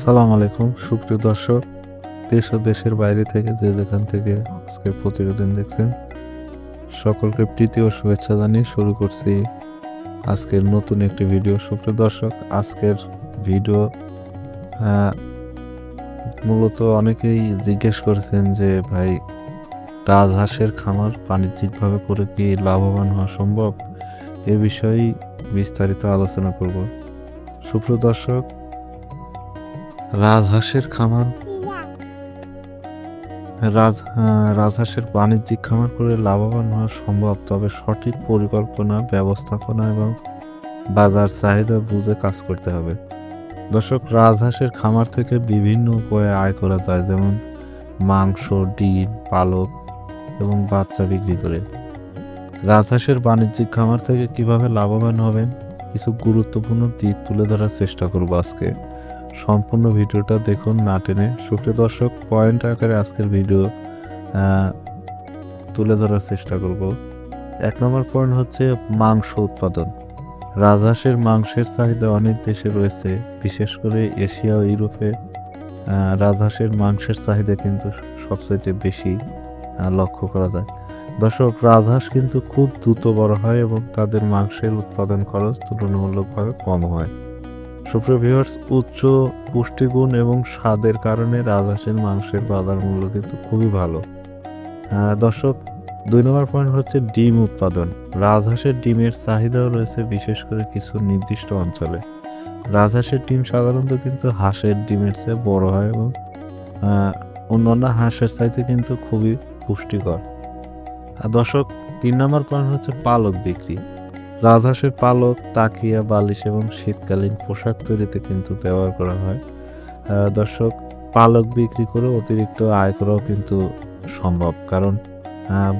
আসসালামু আলাইকুম, সুপ্রিয় দর্শক। দেশ ও দেশের বাইরে থেকে যে যেখান থেকে আজকের প্রতিবেদন দেখছেন, সকলকে প্রীতি ও শুভেচ্ছা জানিয়ে শুরু করছি আজকের নতুন একটি ভিডিও। সুপ্রিয় দর্শক, আজকের ভিডিও মূলত অনেকেই জিজ্ঞেস করেছেন যে, ভাই রাজহাঁসের খামার বাণিজ্যিকভাবে করে কি লাভবান হওয়া সম্ভব? এ বিষয়ে বিস্তারিত আলোচনা করব। সুপ্রিয় দর্শক রাজহাঁসের খামার? রাজ রাজহাঁসের বাণিজ্যিক খামার করে লাভবান হওয়া সম্ভব, তবে সঠিক পরিকল্পনা, ব্যবস্থাপনা এবং বাজার চাহিদা বুঝে কাজ করতে হবে। দর্শক, রাজহাঁসের খামার থেকে বিভিন্ন উপায়ে আয় করা যায়, যেমন মাংস, ডিম, পালক এবং বাচ্চা বিক্রি করে। রাজহাঁসের বাণিজ্যিক খামার থেকে কীভাবে লাভবান হবেন? কিছু গুরুত্বপূর্ণ দিক তুলে ধরার চেষ্টা করব আজকে। সম্পূর্ণ ভিডিওটা দেখুন না টেনে। সুপ্রিয় দর্শক পয়েন্ট আকারে আজকের ভিডিও তুলে ধরার চেষ্টা করব। এক নম্বর পয়েন্ট হচ্ছে মাংস উৎপাদন। রাজহাঁসের মাংসের চাহিদা অনেক দেশে রয়েছে, বিশেষ করে এশিয়া ও ইউরোপে রাজহাঁসের মাংসের চাহিদা কিন্তু সবচেয়ে বেশি লক্ষ্য করা যায়। দর্শক, রাজহাঁস কিন্তু খুব দ্রুত বড় হয় এবং তাদের মাংসের উৎপাদন খরচ তুলনামূলকভাবে কম হয়। সুপ্রিয় উচ্চ পুষ্টিগুণ এবং স্বাদের কারণে রাজহাঁসের মাংসের বাজার মূল্য কিন্তু খুবই ভালো। দর্শক, দুই নম্বর পয়েন্ট হচ্ছে ডিম উৎপাদন। রাজহাঁসের ডিমের চাহিদাও রয়েছে বিশেষ করে কিছু নির্দিষ্ট অঞ্চলে। রাজহাঁসের ডিম সাধারণত কিন্তু হাঁসের ডিমের চেয়ে বড় হয় এবং অন্যান্য হাঁসের চাইতে কিন্তু খুবই পুষ্টিকর। দর্শক, তিন নম্বর পয়েন্ট হচ্ছে পালক বিক্রি। রাজহাঁসের পালক, তাকিয়া, বালিশ এবং শীতকালীন পোশাক তৈরিতে কিন্তু ব্যবহার করা হয়। দর্শক, পালক বিক্রি করে অতিরিক্ত আয় করাও কিন্তু সম্ভব। কারণ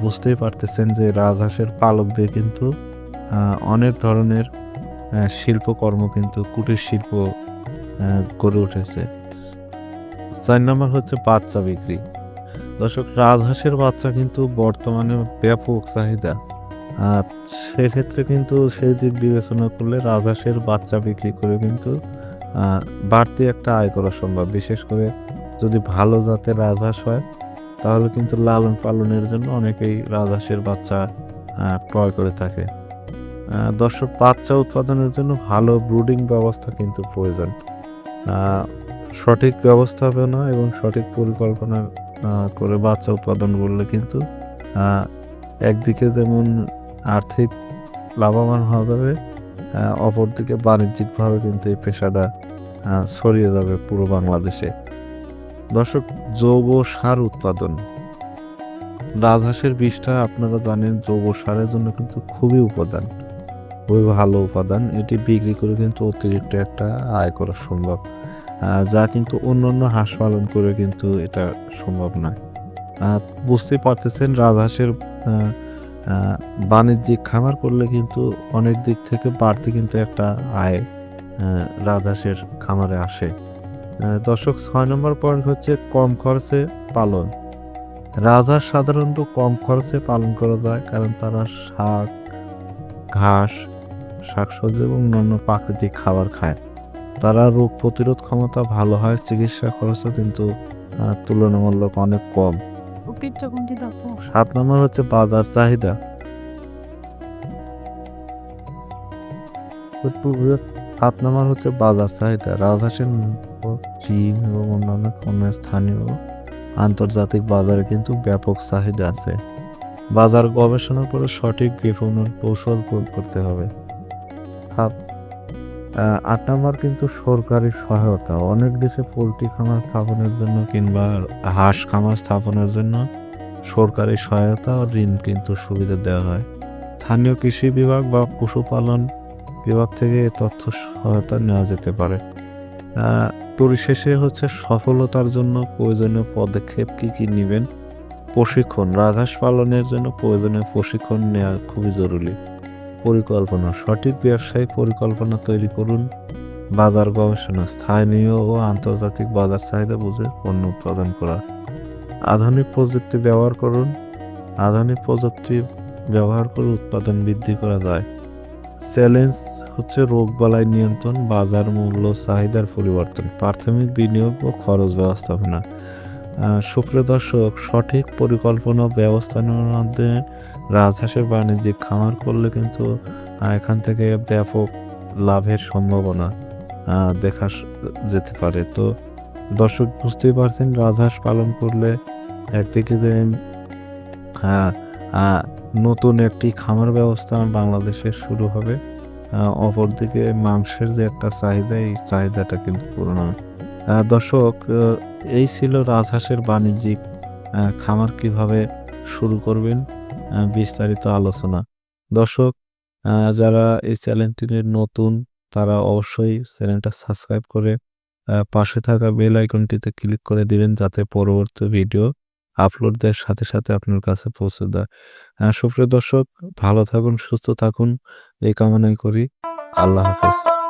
বুঝতেই পারতেছেন যে রাজহাঁসের পালক দিয়ে কিন্তু অনেক ধরনের শিল্পকর্ম কিন্তু কুটির শিল্প গড়ে উঠেছে। চার নম্বর হচ্ছে বাচ্চা বিক্রি। দর্শক, রাজহাঁসের বাচ্চা কিন্তু বর্তমানে ব্যাপক চাহিদা। আর সেক্ষেত্রে কিন্তু সেই দিক বিবেচনা করলে রাজহাঁসের বাচ্চা বিক্রি করে কিন্তু বাড়তি একটা আয় করা সম্ভব। বিশেষ করে যদি ভালো জাতের রাজহাঁস হয়, তাহলে কিন্তু লালন পালনের জন্য অনেকেই রাজহাঁসের বাচ্চা ক্রয় করে থাকে। দর্শক, বাচ্চা উৎপাদনের জন্য ভালো ব্রুডিং ব্যবস্থা কিন্তু প্রয়োজন। সঠিক ব্যবস্থাপনা এবং সঠিক পরিকল্পনা করে বাচ্চা উৎপাদন করলে কিন্তু একদিকে যেমন আর্থিক লাভবান হওয়া যাবে অপরদিকে বাণিজ্যিকভাবে কিন্তু এই পেশাটা ছড়িয়ে যাবে পুরো বাংলাদেশে। দর্শক জৈব সার উৎপাদন। রাজহাঁসের বিষটা আপনারা জানেন জৈব সারের জন্য কিন্তু খুবই উপাদান। খুবই ভালো উপাদান। এটি বিক্রি করে কিন্তু অতিরিক্ত একটা আয় করা সম্ভব। যা কিন্তু অন্যান্য হাঁস পালন করে কিন্তু এটা সম্ভব নয়। আহ, বুঝতেই পারতেছেন রাজহাঁসের বাণিজ্যিক খামার করলে কিন্তু অনেক দিক থেকে বাড়তি কিন্তু একটা আয় রাজহাঁসের খামারে আসে। দর্শক, ছয় নম্বর পয়েন্ট হচ্ছে কম খরচে পালন। রাজহাঁস সাধারণত কম খরচে পালন করা যায়, কারণ তারা শাক, ঘাস, শাকসবজি এবং অন্যান্য প্রাকৃতিক খাবার খায়। তারা রোগ প্রতিরোধ ক্ষমতা ভালো হয়, চিকিৎসা খরচও কিন্তু তুলনামূলক অনেক কম। কোনটি দেখো সাত নম্বর হচ্ছে বাজার চাহিদা। সাত নম্বর হচ্ছে বাজার চাহিদা। রাজহাঁসের চীন এবং অন্যান্য পণ্যের স্থানীয় আন্তর্জাতিক বাজারে কিন্তু ব্যাপক চাহিদা আছে। বাজার গবেষণার পরে সঠিক বিপণন কৌশল করতে হবে। সাত আট নম্বর কিন্তু সরকারি সহায়তা। অনেক দেশে পোলট্রি খামার স্থাপনের জন্য কিংবা হাঁস খামার স্থাপনের জন্য সরকারি সহায়তা ও ঋণ কিন্তু সুবিধা দেওয়া হয়। স্থানীয় কৃষি বিভাগ বা পশুপালন বিভাগ থেকে তথ্য সহায়তা নেওয়া যেতে পারে। পরিশেষে হচ্ছে সফলতার জন্য প্রয়োজনীয় পদক্ষেপ কি কি নেবেন? প্রশিক্ষণ, রাজহাঁস পালনের জন্য প্রয়োজনীয় প্রশিক্ষণ নেওয়া খুবই জরুরি। পরিকল্পনা, সঠিক ব্যবসায়িক পরিকল্পনা তৈরি করুন। বাজার গবেষণা, স্থানীয় ও আন্তর্জাতিক বাজার চাহিদা বুঝে পণ্য উৎপাদন করা। আধুনিক প্রযুক্তি ব্যবহার করুন। আধুনিক প্রযুক্তি ব্যবহার করে উৎপাদন বৃদ্ধি করা যায়। চ্যালেঞ্জ হচ্ছে রোগবালাই নিয়ন্ত্রণ, বাজার মূল্য, চাহিদার পরিবর্তন, প্রাথমিক বিনিয়োগ ও খরচ ব্যবস্থাপনা। সুপ্রিয় দর্শক, সঠিক পরিকল্পনা ব্যবস্থাপনার মাধ্যমে রাজহাঁসের বাণিজ্যিক খামার করলে কিন্তু এখান থেকে ব্যাপক লাভের সম্ভাবনা দেখা যেতে পারে। তো দর্শক বুঝতেই পারছেন, রাজহাঁস পালন করলে একদিকে যে নতুন একটি খামার ব্যবস্থা বাংলাদেশে শুরু হবে অপরদিকে মাংসের যে একটা চাহিদা, এই চাহিদাটা কিন্তু পূরণ হবে। দর্শক এই ছিল রাজহাঁসের বাণিজ্যিক খামার কীভাবে শুরু করবেন বিস্তারিত আলোচনা। দর্শক যারা এই চ্যানেলটির নতুন, তারা অবশ্যই চ্যানেলটা সাবস্ক্রাইব করে পাশে থাকা বেল আইকনটিতে ক্লিক করে দিবেন, যাতে পরবর্তী ভিডিও আপলোড দেওয়ার সাথে সাথে আপনার কাছে পৌঁছে দেয়। সুপ্রিয় দর্শক, ভালো থাকুন, সুস্থ থাকুন, এই কামনাই করি। আল্লাহ হাফেজ।